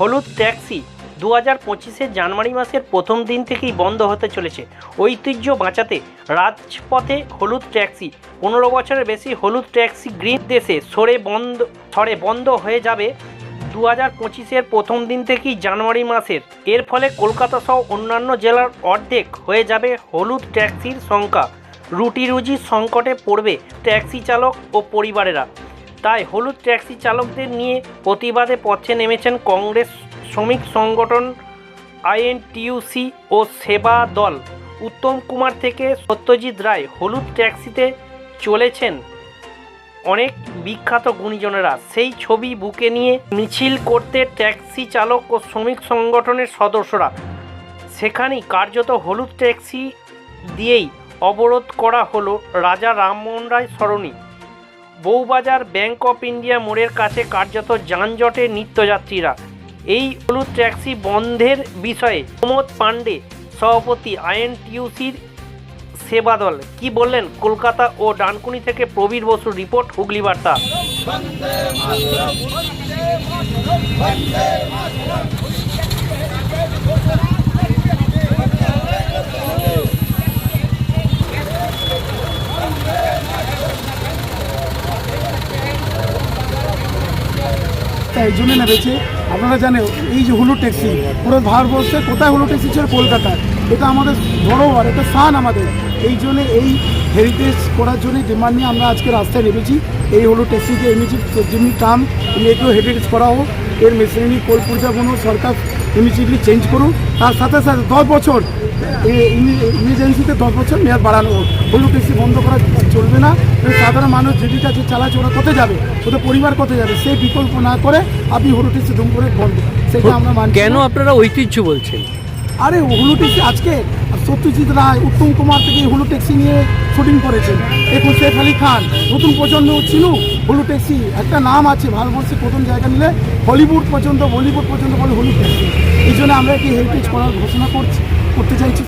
হলুদ ট্যাক্সি দু হাজার পঁচিশে জানুয়ারি মাসের প্রথম দিন থেকেই বন্ধ হতে চলেছে। ঐতিহ্য বাঁচাতে রাজপথে হলুদ ট্যাক্সি। পনেরো বছরের বেশি হলুদ ট্যাক্সি গ্রিন দেশে সরে বন্ধ সরে বন্ধ হয়ে যাবে দু হাজার পঁচিশের প্রথম দিন থেকেই জানুয়ারি মাসের। এর ফলে কলকাতা সহ অন্যান্য জেলার অর্ধেক হয়ে যাবে হলুদ ট্যাক্সির সংখ্যা। রুটি রুজি সংকটে পড়বে ট্যাক্সি চালক ও পরিবারেরা। তাই হলুদ ট্যাক্সি চালকদের নিয়ে প্রতিবাদে পথে নেমেছেন কংগ্রেস শ্রমিক সংগঠন আইএনটিইউসি ও সেবা দল। উত্তম কুমার থেকে সত্যজিৎ রায় হলুদ ট্যাক্সিতে চলেছেন অনেক বিখ্যাত গুণীজনেরা। সেই ছবি বুকে নিয়ে মিছিল করতে ট্যাক্সি চালক ও শ্রমিক সংগঠনের সদস্যরা। সেখানেই কার্যত হলুদ ট্যাক্সি দিয়েই অবরোধ করা হলো রাজা রামমোহন রায় সরণি। বউবাজার ব্যাংক অফ ইন্ডিয়া মোড়ের কাছে কার্যত যানজটে নিত্যযাত্রীরা। এই হলুদ ট্যাক্সি বন্ধের বিষয়ে প্রমোদ পাণ্ডে, সভাপতি আইএনটিউসির সেবা দল কি বললেন কলকাতা ও ডানকুনি থেকে প্রবীর বসুর রিপোর্ট, হুগলি বার্তা। এই জন্য নেমেছে। আপনারা জানেন, এই যে হুলু ট্যাক্সি পুরো ভারতবর্ষে কোথায় হুলু ট্যাক্সি ছিল? কলকাতায়। এটা আমাদের ধরোহর এটা সান আমাদের। এই জন্যে এই হেরিটেজ করার জন্য ডিমান্ড নিয়ে আমরা আজকে রাস্তায় নেমেছি। এই হলো ট্যাক্সিকে এনেছি যেমনি টার্ম একেও হেরিটেজ করা হোক এর মেশিনারি কোল কোনো সরকার ইমিডিয়েটলি চেঞ্জ করুন। তার সাথে সাথে দশ বছর ইমার্জেন্সিতে দশ বছর মেয়াদ বাড়ানো হোক। হলু ট্যাক্সি বন্ধ করা চলবে না। সাধারণ মানুষ জীবিকা যে চালাচ্ছে ওরা কোথায় যাবে ওদের পরিবার কোথায় যাবে সেই বিকল্প না করে আপনি হলু এসি দুম করে বন্ধ। সেটা আমরা কেন আপনারা ঐতিহ্য বলছেন? আরে হুলু এসি আজকে সত্যজিৎ রায়, উত্তম কুমার থেকে হুলু ট্যাক্সি নিয়ে শুটিং করেছেন। এখন শেখ আলী খান, নতুন প্রজন্ম ছিল, হুলু ট্যাক্সি একটা নাম আছে ভারতবর্ষে প্রথম জায়গা নিলে হলিউড পর্যন্ত বলিউড পর্যন্ত বলে হুলু ট্যাক্সি এই জন্য আমরা কি হেরিটেজ করার ঘোষণা করছি, করতে চাইছি।